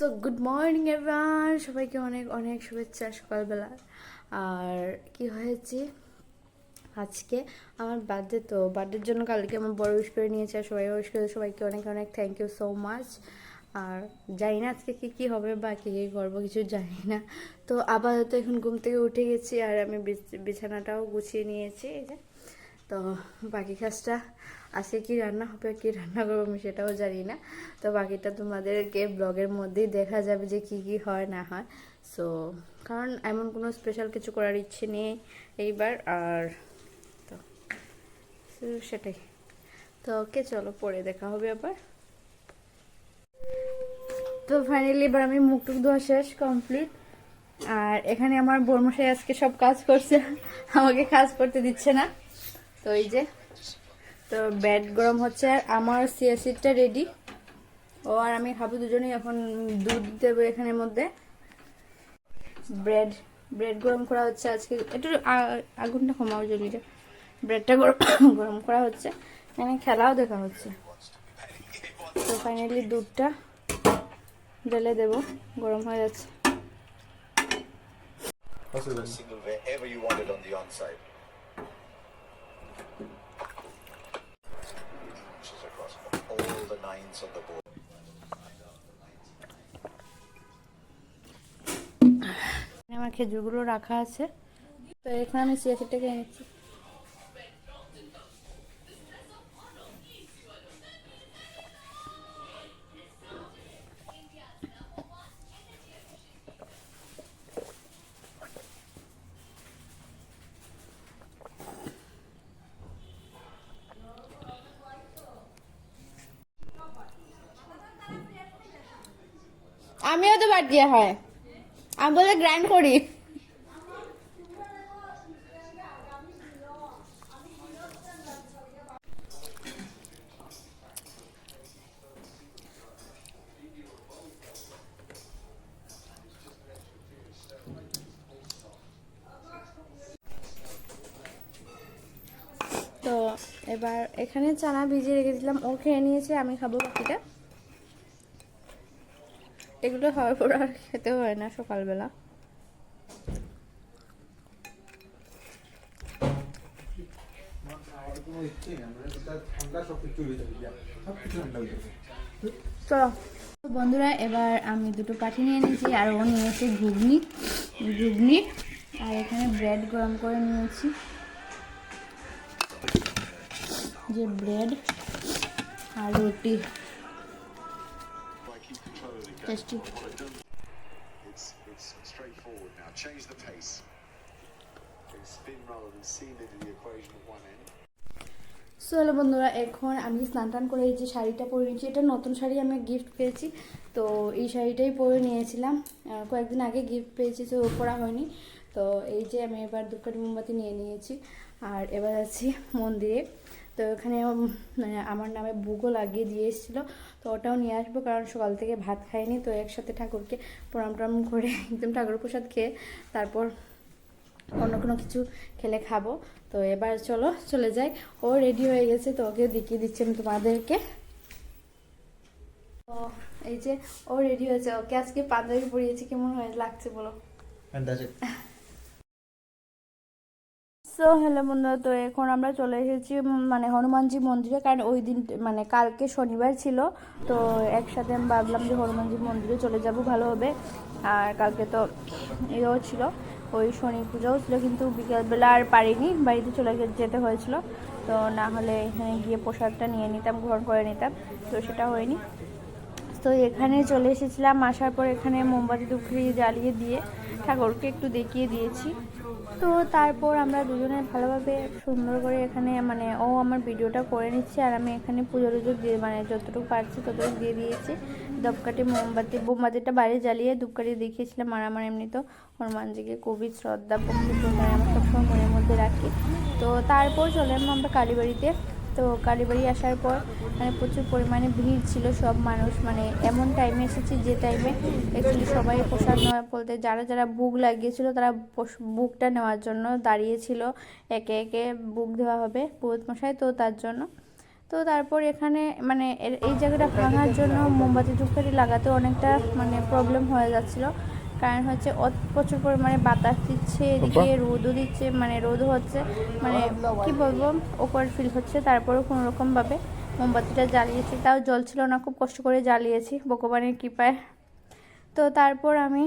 So good morning everyone সবাইকে অনেক অনেক শুভেচ্ছা সকালবেলা। আর কি হয়েছে? আজকে আমার বার্থডে তো। বার্থডের জন্য কালকে আমার বড় উইশ করে নিয়েছে, আর সবাই উইশ করে সবাইকে অনেক অনেক থ্যাংক ইউ সো মাচ আর জানি না আজকে কী কী হবে বা কী কী করব, কিছু জানি না। তো আপাতত এখন ঘুম থেকে উঠে গেছি, আর আমি বিছ- বিছানাটাও গুছিয়ে নিয়েছি যে। তো বাকি কাজটা আজকে কি রান্না হবে, কি রান্না করব আমি সেটাও জানি না। তো বাকিটা তোমাদেরকে ব্লগের মধ্যেই দেখা যাবে যে কি কি হয়, না হয়। সো কারণ এমন কোনো স্পেশাল কিছু করার ইচ্ছে নেই এইবার, আর তো সেটাই। তো ওকে চলো, পরে দেখা হবে আবার। তো ফাইনালি এবার আমি মুখ টুক ধোয়া শেষ কমপ্লিট আর এখানে আমার বর্মশাই আজকে সব কাজ করছে, আমাকে কাজ করতে দিচ্ছে না। তো এই যে তো ব্যাড গরম হচ্ছে আর আমার সিয়াসিডটা রেডি ও আর আমি খাব দুজনেই এখন দুধ দেবো এখানের মধ্যে। ব্রেড ব্রেড গরম করা হচ্ছে আজকে। একটু আ- আগুনটা কমাও জলিটা ব্রেডটা গরম গরম করা হচ্ছে। এখানে খেলাও দেখা হচ্ছে। তো ফাইনালি দুধটা ঢেলে দেবো। গরম হয়ে যাচ্ছে। Nines on the board. আমার খেজুরগুলো রাখা আছে তো এখানে আমি সিয়াসিটাকে খেয়ে আমিও তো বাদ দিয়া হয়। আমি বলে গ্রাইন্ড করি। তো এবার এখানে চানা ভিজিয়ে রেখেছিলাম ও খেয়ে নিয়েছে, আমি খাব বাকিটা। এগুলো হওয়ার পর আর খেতে হয় না সকালবেলা। বন্ধুরা, এবার আমি দুটো পাটি নিয়ে নিয়েছি, আর ও নিয়েছে ঘুগনি ঘুগনি, আর এখানে ব্রেড গরম করে নিয়েছি। যে ব্রেড আর রুটি। Keep control of the game, tasty what I've done, it's, it's straightforward now. Change the pace. Okay, spin rather than seal into the equation at one end. So hello বন্ধুরা এখন আমি স্নান টান করে এই যে শাড়িটা পরে নিয়েছি এটা নতুন শাড়ি আমি গিফট পেয়েছি তো এই শাড়িটাই পরে নিয়েছিলাম কয়েকদিন আগে গিফট পেয়েছি তো পরা হয়নি তো এই যে আমি এবার ধূপকাঠি মোমবাতি নিয়ে নিয়েছি আর এবার আছি মন্দিরে তো উম, মানে আমার নামে বুকও লাগিয়ে দিয়ে এসেছিল। তো ওটাও নিয়ে আসব কারণ সকাল থেকে ভাত খাইনি। তো একসাথে ঠাকুরকে প্রণাম টনাম করে একদম ঠাকুর প্রসাদ খেয়ে তারপর অন্য কোনো কিছু খেলে খাব। তো এবার চলো চলে যাই। ও রেডি হয়ে গেছে তো ওকে দেখিয়ে দিচ্ছি আমি তোমাদেরকে। তো এই যে ও রেডি হয়েছে। ওকে আজকে পাঞ্জাবি পরিয়েছি কেমন হয়ে লাগছে বলো. সো হ্যালো বন্ধুরা তো এখন আমরা চলে এসেছি মানে হনুমানজি মন্দিরে। কারণ ওই দিন মানে কালকে শনিবার ছিল, তো একসাথে আমি ভাবলাম যে হনুমানজি মন্দিরে চলে যাব, ভালো হবে। আর কালকে তো এও ছিল, ওই শনি পুজোও ছিল, কিন্তু বিকেলবেলা আর পারিনি, বাড়িতে চলে যেতে হয়েছিল। তো না হলে এখানে গিয়ে প্রসাদটা নিয়ে নিতাম, গ্রহণ করে নিতাম, তো সেটা হয়নি। তো এখানে চলে এসেছিলাম, আসার পর এখানে মোমবাতি ধূপখালি জ্বালিয়ে দিয়ে ঠাকুরকে একটু দেখিয়ে দিয়েছি। তো তারপর আমরা দুজনে ভালোভাবে সুন্দর করে এখানে মানে ও আমার ভিডিওটা করে নিচ্ছে আর আমি এখানে পুজো টুজো দিয়ে মানে যতটুকু পারছি ততটুকু দিয়ে দিয়েছি। ধূপকাঠি, মোমবাতি, মোমবাতিটা বাইরে জ্বালিয়ে ধূপকাঠি দেখিয়েছিলাম আর আমার এমনি তো। হনুমানজিকে কবি শ্রদ্ধা মানে আমার সবসময় মনের মধ্যে রাখি। তো তারপর চলে আমরা কালীবাড়িতে। তো কালীবাড়ি আসার পর মানে প্রচুর পরিমাণে ভিড় ছিল সব মানুষ। মানে এমন টাইমে এসেছি যে টাইমে অ্যাকচুয়ালি সবাই প্রসাদ নেওয়া বলতে যারা যারা বুক লাগিয়েছিল তারা বুকটা নেওয়ার জন্য দাঁড়িয়েছিল। একে একে বুক দেওয়া হবে পুরোহিত মশাই তো তার জন্য। তো তারপর এখানে মানে এই জায়গাটা ভাঙার জন্য মোমবাতি ধূপকাঠি লাগাতে অনেকটা মানে প্রবলেম হয়ে যাচ্ছিল। কারণ হচ্ছে প্রচুর পরিমাণে বাতাস দিচ্ছে এদিকে রোদও দিচ্ছে মানে রোদও হচ্ছে মানে কি বলব ওপর ফিল হচ্ছে তারপরেও কোনো রকমভাবে মোমবাতিটা জ্বালিয়েছি। তাও জল ছিল না খুব কষ্ট করে জ্বালিয়েছি ভগবানের কৃপায়। তো তারপর আমি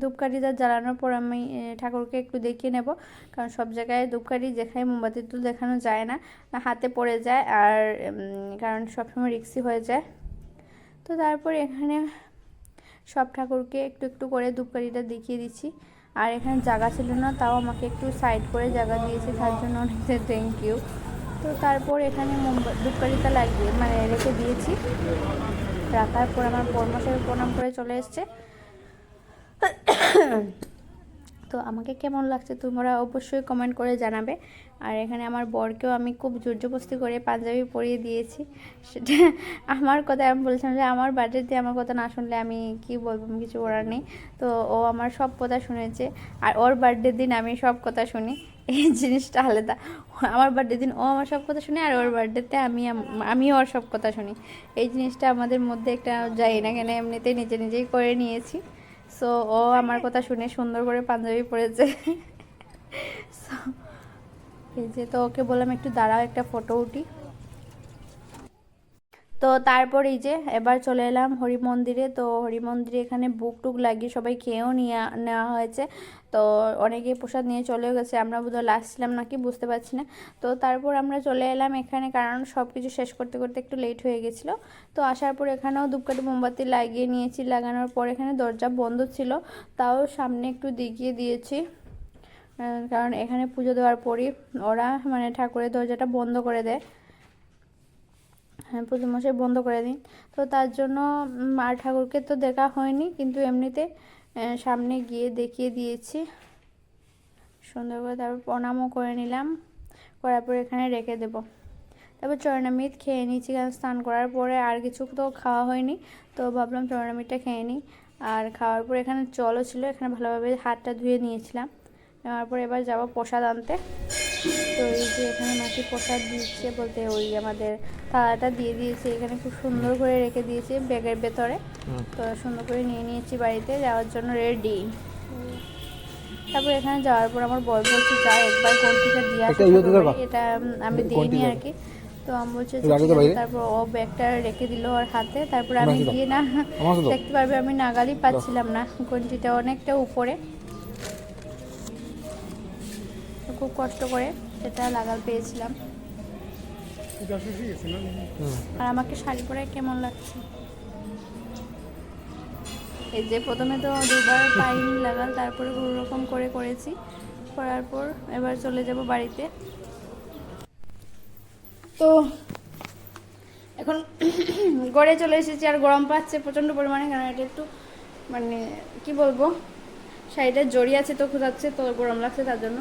ধূপকাঠিটা জ্বালানোর পর আমি ঠাকুরকে একটু দেখিয়ে নেব কারণ সব জায়গায় ধূপকাঠি যেখানে মোমবাতি তো দেখানো যায় না হাতে পড়ে যায় আর কারণ সবসময় রিক্সি হয়ে যায়। তো তারপর এখানে সব ঠাকুরকে একটু একটু করে ধূপকাঠিটা দেখিয়ে দিচ্ছি। আর এখানে জায়গা ছিল না, তাও আমাকে একটু সাইড করে জায়গা দিয়েছে, তার জন্য অনেকদের থ্যাংক ইউ তো তারপর এখানে ধূপকাঠিটা লাগিয়ে মানে রেখে দিয়েছি। রাখার পর আমার পরমশাই প্রণাম করে চলে এসছে। তো আমাকে কেমন লাগছে তোমরা অবশ্যই কমেন্ট করে জানাবে। আর এখানে আমার বরকেও আমি খুব জোরজবস্তি করে পাঞ্জাবি পরিয়ে দিয়েছি। সেটা আমার কথা আমি বলছিলাম যে আমার বার্থডেতে আমার কথা না শুনলে আমি কি বলব কিছু করার নেই। তো ও আমার সব কথা শুনেছে আর ওর বার্থডের দিন আমি সব কথা শুনি। এই জিনিসটা আলাদা। আমার বার্থডে দিন ও আমার সব কথা শুনে আর ওর বার্থডেতে আমি আম- ওর সব কথা শুনি। এই জিনিসটা আমাদের মধ্যে একটা যাই না কেন, এমনিতেই নিজে নিজেই করে নিয়েছি। সো ও আমার কথা শুনে সুন্দর করে পাঞ্জাবি পরেছে। এই যে তো ওকে বললাম, একটু দাঁড়াও, একটা ফটো উঠি। তো তারপর এই যে এবার চলে এলাম হরি মন্দিরে তো হরি মন্দিরে এখানে বুক টুক লাগিয়ে সবাই খেয়েও নিয়ে নেওয়া হয়েছে। তো অনেকে প্রসাদ নিয়ে চলেও গেছে। আমরা বোধহয় লাস্ট ছিলাম নাকি বুঝতে পারছি না। তো তারপর আমরা চলে এলাম এখানে কারণ সব কিছু শেষ করতে করতে একটু লেট হয়ে গেছিল। তো আসার পর এখানেও ধূপকাঠি, মোমবাতি লাগিয়ে নিয়েছি। লাগানোর পর এখানে দরজা বন্ধ ছিল। তাও সামনে একটু দেখিয়ে দিয়েছি। কারণ এখানে পুজো দেওয়ার পরই ওরা মানে ঠাকুরের দরজাটা বন্ধ করে দেয়। হ্যাঁ মশাই বন্ধ করে দিন। তো তার জন্য মা ঠাকুরকে তো দেখা হয়নি, কিন্তু এমনিতে সামনে গিয়ে দেখিয়ে দিয়েছি। সুন্দর করে তারপর প্রণামও করে নিলাম। করার পর এখানে রেখে দেব। তারপর চরণামিত খেয়ে নিয়েছি, কারণ স্নান করার পরে আর কিছু তো খাওয়া হয়নি। তো ভাবলাম চরণামিতটা খেয়ে নিই। আর খাওয়ার পর এখানে জলও ছিল, এখানে ভালোভাবে হাতটা ধুয়ে নিয়েছিলাম। নেওয়ার পর এবার যাব প্রসাদ আনতে। তো এই যে এখানে মাসি প্রসাদ দিচ্ছে বলতে ওই আমাদের থালাটা দিয়ে দিয়েছে এখানে খুব সুন্দর করে রেখে দিয়েছে ব্যাগের ভেতরে তো সুন্দর করে নিয়ে নিয়েছি বাড়িতে যাওয়ার জন্য রেডি তারপর এখানে যাওয়ার পর আমার বর বলছে যা একবার কোনটিটা দিয়ে আসো একটা দিতে ছোট পারবা? করে। এটা আমি দিইনি আর কি তো আমি বলছে। বাইরে? তারপর ও ব্যাগটা রেখে দিল ওর হাতে তারপর আমি। গিয়ে না। দেখতে পারবে আমি নাগালই পাচ্ছিলাম না কোনটিটা অনেকটা উপরে খুব কষ্ট করে সেটা লাগাল পেয়েছিলাম আর আমাকে শাড়ি পরে কেমন লাগছে? এই যে প্রথমে তো দুবার পাইনি লাগাল, তারপরে কোনো রকম করে করেছি। করার পর এবার চলে যাব বাড়িতে। তো এখন গড়ে চলে এসেছি, আর গরম পাচ্ছে প্রচণ্ড পরিমাণে, কারণ এটা একটু মানে কি বলব, শাড়িটা জড়িয়ে আছে তো, খুঁজাচ্ছে তো গরম লাগছে তার জন্য।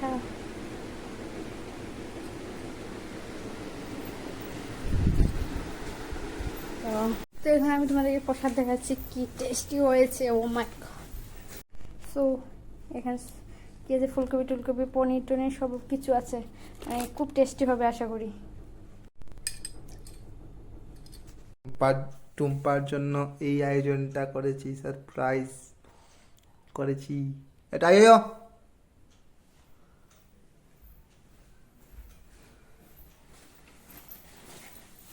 হ্যাঁ। তো তো এখানে আমি তোমাদেরকে প্রসাদ দেখাচ্ছি, কি টেস্টি হয়েছে ও মাই সো এখানে কি আছে, ফুলকপি টুলকপি, পনির টনির সব কিছু আছে। মানে খুব টেস্টি হবে আশা করি। টুম্পার জন্য এই আয়োজনটা করেছি সারপ্রাইজ করেছি। এটা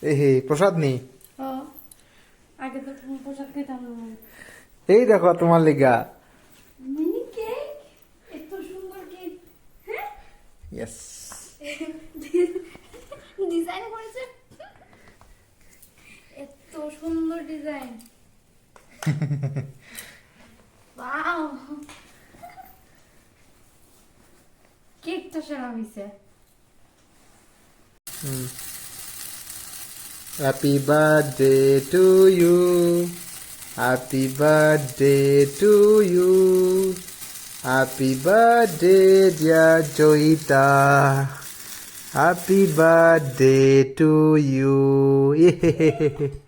আয়ো এ হে প্রসাদ নেই। আগে তো প্রসাদ খেতাম এই দেখো তোমার লেগা। Mini cake? এত সুন্দর কেক। হ্যাঁ? ইয়েস ডিজাইন করেছে? এত সুন্দর ডিজাইন। ওয়াও। কেকটা সেরা হয়েছে Happy birthday to you. Happy birthday to you. Happy birthday dear Joita. Happy birthday to you.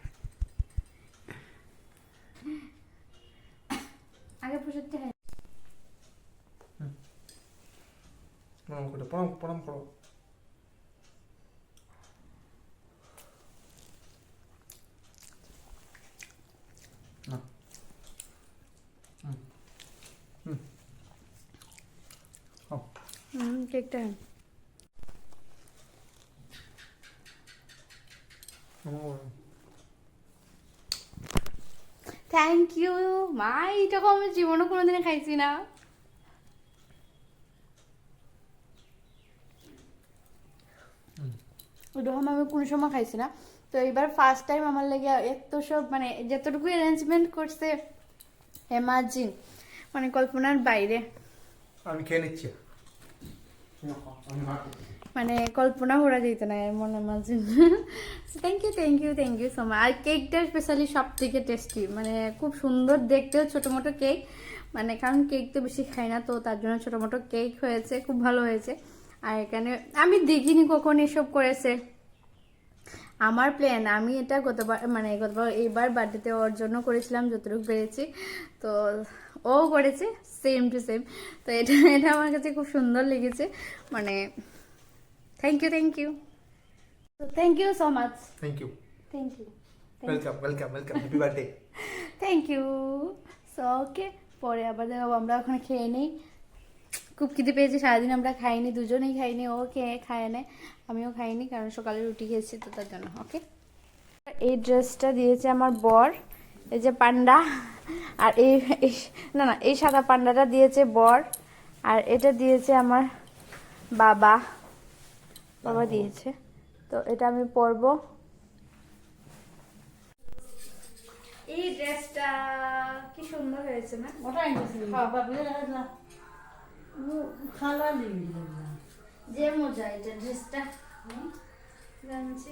প্রণাম হুম কেকটা। থ্যাংক ইউ মা এইটাকে আমি জীবনে কোনোদিনে খাইছি না। ওরকম আমি কোনো সময় খাইছি না। তো এবার ফার্স্ট টাইম আমার লেগে এত সব মানে যতটুকু অ্যারেঞ্জমেন্ট করছে এমার্জিন মানে কল্পনার বাইরে। আমি খেয়ে নিচ্ছি। মানে কল্পনা করা যেত না এমন imagine thank you thank you thank you so much আর কেকটা স্পেশালি সব থেকে টেস্টি মানে খুব সুন্দর দেখতেও ছোটো মোটো কেক মানে কারণ কেক তো বেশি খাই না, তো তার জন্য ছোটো মোটো কেক হয়েছে, খুব ভালো হয়েছে। আর এখানে আমি দেখিনি কখন এসব করেছে। আমার প্ল্যান আমি এটা গতবার মানে গতবার, এইবার বার্থডেতে ওর জন্য করেছিলাম, যতটুকু পেরেছি। তো ও করেছে সেম টু সেম তো এটা এটা আমার কাছে খুব সুন্দর লেগেছে। মানে thank you thank you thank you so much thank you thank you welcome welcome welcome happy birthday thank you so okay পরে আবার দেখাবো আমরা ওখানে খেয়ে নিই। খুব খিদে পেয়েছি সারাদিন আমরা খাইনি দুজনেই খাইনি ও খেয়ে খায় না আমিও খাইনি কারণ সকালে রুটি খেয়েছি তো তার জন্য ওকে এই ড্রেসটা দিয়েছে আমার বর। এই যে পান্ডা আর এই এই- না না এই সাদা পান্ডাটা দিয়েছে বর আর এটা দিয়েছে আমার বাবা। বাবা দিয়েছে। তো এটা আমি পরব। এই ড্রেসটা কি সুন্দর হয়েছে না? যে মজা এটা ড্রেসটা। জানছি।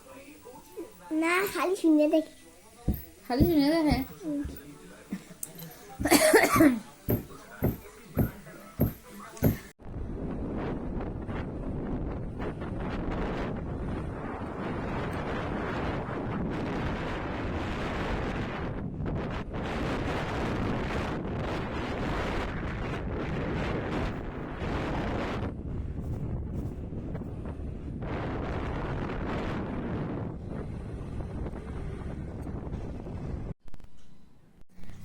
না খালি শুনে দেখি। খালি শুনে দেখে?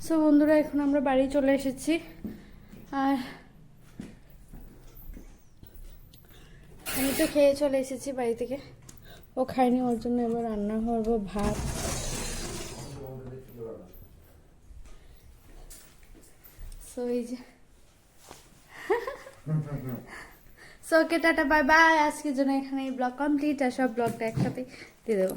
সো বন্ধুরা, এখন আমরা বাড়ি চলে এসেছি। আর আমি তো খেয়ে চলে এসেছি বাড়ি থেকে। ও খায়নি, ওর জন্য এবার রান্না করব, ভাত। সো এই যে। So okay, tata bye bye আজকের জন্য এখানে এই ব্লগ কমপ্লিট, আর সব ব্লগটা একসাথে দিয়ে দেবো।